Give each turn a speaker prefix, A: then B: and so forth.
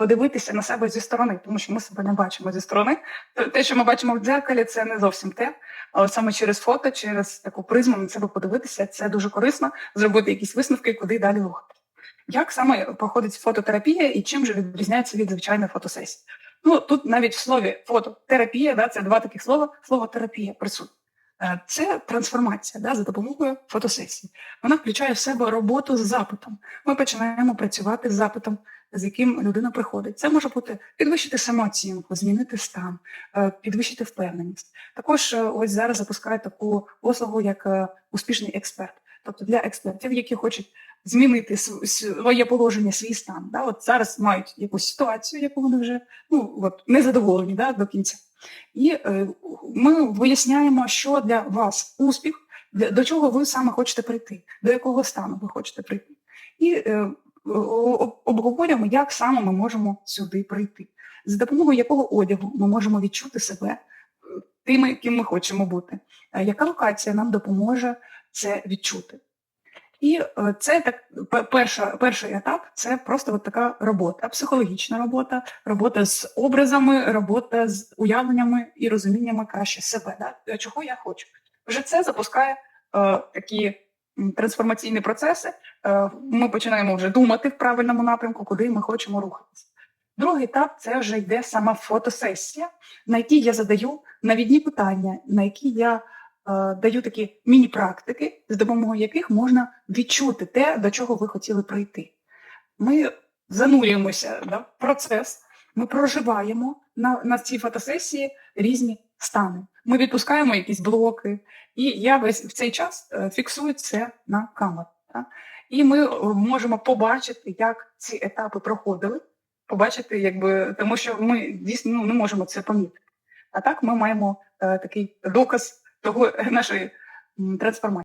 A: подивитися на себе зі сторони, тому що ми себе не бачимо зі сторони. Те, що ми бачимо в дзеркалі, це не зовсім те. Але саме через фото, через таку призму на себе подивитися, це дуже корисно, зробити якісь висновки, куди далі рухати. Як саме проходить фототерапія і чим же відрізняється від звичайної фотосесії? Ну тут навіть в слові фототерапія, да, це два таких слова, слово терапія присутнє. Е, Це трансформація да, за допомогою фотосесії. Вона включає в себе роботу з запитом. Ми починаємо працювати з запитом, з яким людина приходить. Це може бути підвищити самооцінку, змінити стан, е, підвищити впевненість. Також е, ось зараз запускаю таку послугу, як успішний експерт. Тобто для експертів, які хочуть змінити своє положення, свій стан. Да? От зараз мають якусь ситуацію, яку вони вже ну, от, незадоволені да, до кінця. І е, ми виясняємо, що для вас успіх, для, до чого ви саме хочете прийти, до якого стану ви хочете прийти. І е, обговорюємо, як саме ми можемо сюди прийти, за допомогою якого одягу ми можемо відчути себе е, тими, ким ми хочемо бути, Е, яка локація нам допоможе це відчути. І е, це так перша, перший етап це просто от така робота, психологічна робота, робота з образами, робота з уявленнями і розуміннями краще себе, да? чого я хочу. Вже це запускає е, такі трансформаційні процеси. Е, ми починаємо вже думати в правильному напрямку, куди ми хочемо рухатися. Другий етап це вже йде сама фотосесія, на якій я задаю навідні питання, на які я е, даю такі міні-практики, з допомогою яких можна відчути те, до чого ви хотіли прийти. Ми занурюємося да, в процес, ми проживаємо на, на цій фотосесії різні стани. Ми відпускаємо якісь блоки, і я весь в цей час е, фіксую це на камеру. Да? І ми е, можемо побачити, як ці етапи проходили, побачити, якби, тому що ми дійсно ну, не можемо це помітити. А так ми маємо е, такий доказ того нашої трансформації.